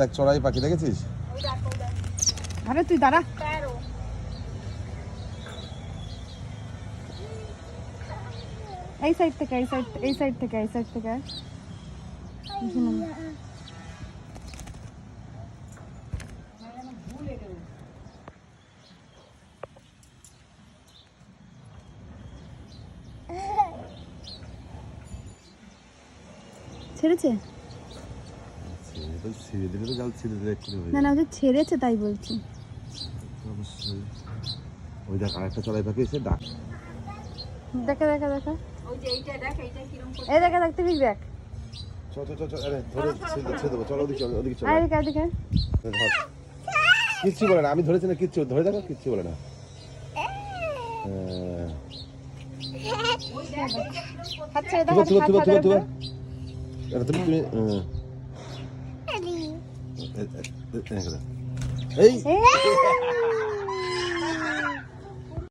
দেখ, চড়াই পাখি দেখেছিস? আরে তুই দাঁড়া। এই সাইড থেকে, এই সাইড এই সাইড থেকে, এই সাইড থেকে। ছেড়েছে? ছিঁড়ে দিলে তো জাল ছিঁড়ে দিলে এক্ষুনি হয়ে না না ওদের ছেড়েছে তাই বলছি। অবশ্যই। ওই দেখ আরেকটা চড়াই পাখি এসে ডাক। দেখা দেখা দেখা। ওই যে এইটা দেখ এইটা এই দেখা দেখতে ঠিক দেখ। আরে ধরে ছেড়ে দেবো। চলো ওদিকে চলো ওদিকে চলো। আর এদিকে এদিকে ধর। কিচ্ছু বলে না আমি ধরেছি না কিচ্ছু। ধরে দেখো কিচ্ছু বলে না। হ্যাঁ। হাত ছেড়ে দাও হাত হাত তুবা তুবা হাত তুবা ধরো। এটা তুমি তুমি হ্যাঁ। এ- এ- এ- এ- এই এই